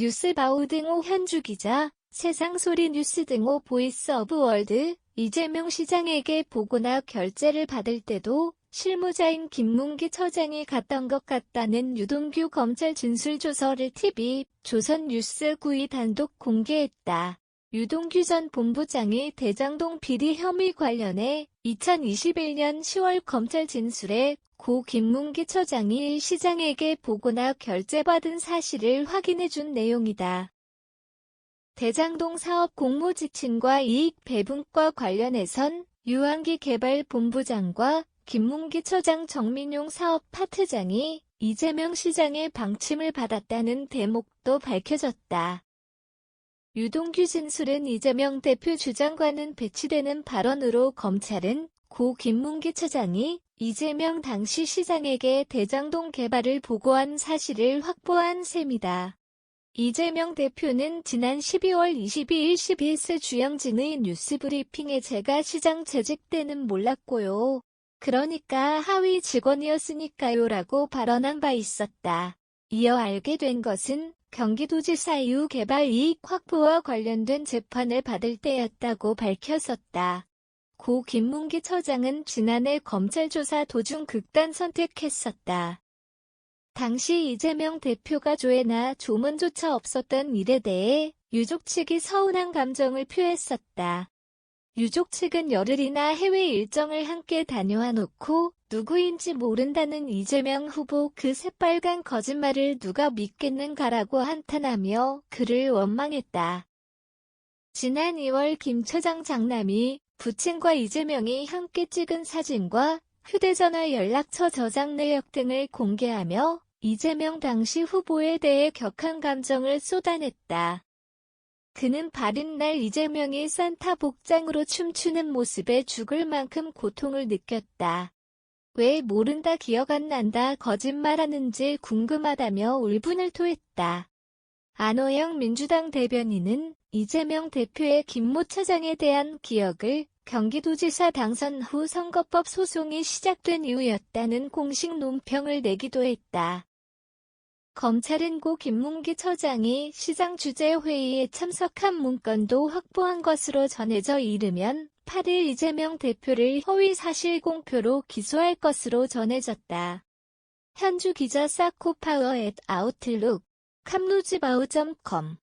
뉴스바우 등호 현주 기자, 세상소리 뉴스 등호 보이스 오브 월드, 이재명 시장에게 보고나 결제를 받을 때도 실무자인 김문기 처장이 갔던 것 같다는 유동규 검찰 진술조서를 TV, 조선뉴스 9위 단독 공개했다. 유동규 전 본부장이 대장동 비리 혐의 관련해 2021년 10월 검찰 진술에 고 김문기 처장이 시장에게 보고나 결제받은 사실을 확인해준 내용이다. 대장동 사업 공모 지침과 이익 배분과 관련해선 유한기 개발본부장과 김문기 처장 정민용 사업 파트장이 이재명 시장의 방침을 받았다는 대목도 밝혀졌다. 유동규 진술은 이재명 대표 주장과는 배치되는 발언으로 검찰은 고 김문기 처장이 이재명 당시 시장에게 대장동 개발을 보고한 사실을 확보한 셈이다. 이재명 대표는 지난 12월 22일 CBS 주영진의 뉴스브리핑에 제가 시장 재직 때는 몰랐고요. 그러니까 하위 직원이었으니까요 라고 발언한 바 있었다. 이어 알게 된 것은 경기도지사 이후 개발 이익 확보와 관련된 재판을 받을 때였다고 밝혔었다. 고 김문기 처장은 지난해 검찰 조사 도중 극단 선택했었다. 당시 이재명 대표가 조회나 조문조차 없었던 일에 대해 유족 측이 서운한 감정을 표했었다. 유족 측은 열흘이나 해외 일정을 함께 다녀와 놓고 누구인지 모른다는 이재명 후보 그 새빨간 거짓말을 누가 믿겠는가라고 한탄하며 그를 원망했다. 지난 2월 김 처장 장남이 부친과 이재명이 함께 찍은 사진과 휴대전화 연락처 저장 내역 등을 공개하며 이재명 당시 후보에 대해 격한 감정을 쏟아냈다. 그는 바른 날 이재명이 산타 복장으로 춤추는 모습에 죽을 만큼 고통을 느꼈다. 왜 모른다 기억 안 난다 거짓말하는지 궁금하다며 울분을 토했다. 안호영 민주당 대변인은 이재명 대표의 김모 차장에 대한 기억을 경기도지사 당선 후 선거법 소송이 시작된 이후였다는 공식 논평을 내기도 했다. 검찰은 고 김문기 처장이 시장 주재 회의에 참석한 문건도 확보한 것으로 전해져 이르면 8일 이재명 대표를 허위 사실 공표로 기소할 것으로 전해졌다. 현주 기자 사코파워 앳 아웃룩 캄루즈바우.com